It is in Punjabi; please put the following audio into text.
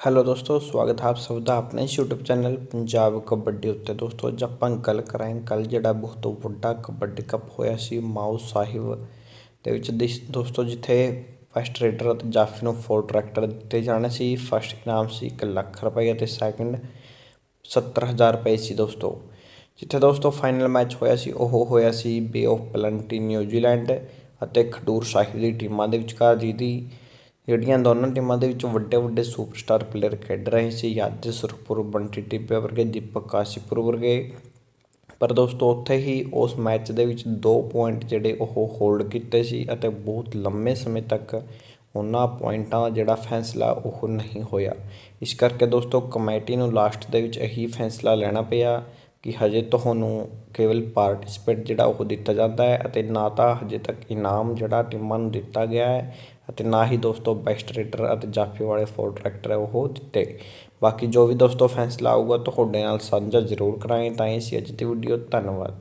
ਹੈਲੋ ਦੋਸਤੋ ਸਵਾਗਤ ਹੈ ਆਪ ਸਭ ਦਾ ਆਪਣੇ ਇਸ YouTube ਚੈਨਲ ਪੰਜਾਬ ਕਬੱਡੀ ਉੱਤੇ ਦੋਸਤੋ ਅੱਜ ਆਪਾਂ ਗੱਲ ਕਰਾਂਗੇ ਕੱਲ ਜਿਹੜਾ ਬਹੁਤ ਵੱਡਾ ਕਬੱਡੀ ਕੱਪ ਹੋਇਆ ਸੀ ਮਾਓ ਸਾਹਿਬ ਦੇ ਵਿੱਚ ਦਿਸ- ਦੋਸਤੋ ਜਿੱਥੇ ਫਸਟ ਰੇਡਰ ਅਤੇ ਜਾਫੀ ਨੂੰ ਫੋਰ ਟਰੈਕਟਰ ਦਿੱਤੇ ਜਾਣੇ ਸੀ ਫਸਟ ਇਨਾਮ ਸੀ 1 ਲੱਖ ਰੁਪਏ ਅਤੇ ਸੈਕੰਡ 70000 ਰੁਪਏ ਸੀ ਦੋਸਤੋ ਜਿੱਥੇ ਦੋਸਤੋ ਫਾਈਨਲ ਮੈਚ ਹੋਇਆ ਸੀ ਉਹ ਹੋਇਆ ਸੀ Bay of Plenty New Zealand ਅਤੇ ਖਡੂਰ ਸਾਹਿਬ ਦੀ ਟੀਮਾਂ ਦੇ ਵਿਚਕਾਰ ਜਿਹਦੀ ਜਿਹੜੀਆਂ ਦੋਨਾਂ ਟੀਮਾਂ ਦੇ ਵਿੱਚ ਵੱਡੇ ਵੱਡੇ ਸੁਪਰਸਟਾਰ ਪਲੇਅਰ ਖੇਡ ਰਹੇ ਸੀ ਯਾਦ ਸੁਰਖਪੁਰ, ਬੰਟੀ ਟਿੱਪੇ ਵਰਗੇ, ਦੀਪਕ ਕਾਸ਼ੀਪੁਰ ਵਰਗੇ। ਪਰ ਦੋਸਤੋ, ਉੱਥੇ ਹੀ ਉਸ ਮੈਚ ਦੇ ਵਿੱਚ ਦੋ ਪੁਆਇੰਟ ਜਿਹੜੇ ਉਹ ਹੋਲਡ ਕੀਤੇ ਸੀ ਅਤੇ ਬਹੁਤ ਲੰਮੇ ਸਮੇਂ ਤੱਕ ਉਹਨਾਂ ਪੁਆਇੰਟਾਂ ਦਾ ਜਿਹੜਾ ਫੈਸਲਾ ਉਹ ਨਹੀਂ ਹੋਇਆ। ਇਸ ਕਰਕੇ ਦੋਸਤੋ, ਕਮੇਟੀ ਨੂੰ ਲਾਸਟ ਦੇ ਵਿੱਚ ਇਹੀ ਫੈਸਲਾ ਲੈਣਾ ਪਿਆ। ਕਿ ਹਜੇ ਤੁਹਾਨੂੰ ਕੇਵਲ ਪਾਰਟੀਸਪੇਟ ਜਿਹੜਾ ਉਹ ਦਿੱਤਾ ਜਾਂਦਾ ਹੈ ਅਤੇ ਨਾ ਤਾਂ ਹਜੇ ਤੱਕ ਇਨਾਮ ਜਿਹੜਾ ਟੀਮਾਂ ਨੂੰ ਦਿੱਤਾ ਗਿਆ ਹੈ ਅਤੇ ਨਾ ਹੀ ਦੋਸਤੋ ਬੈਸਟ ਰੇਡਰ ਅਤੇ ਜਾਫੀ ਵਾਲੇ ਫੋਰ ਟਰੈਕਟਰ ਉਹ ਦਿੱਤੇ ਬਾਕੀ ਜੋ ਵੀ ਦੋਸਤੋ ਫੈਸਲਾ ਆਊਗਾ ਤੁਹਾਡੇ ਨਾਲ ਸਾਂਝਾ ਜ਼ਰੂਰ ਕਰਾਂਗੇ। ਤਾਂ ਇਹ ਸੀ ਅੱਜ ਦੀ ਵੀਡੀਓ ਧੰਨਵਾਦ।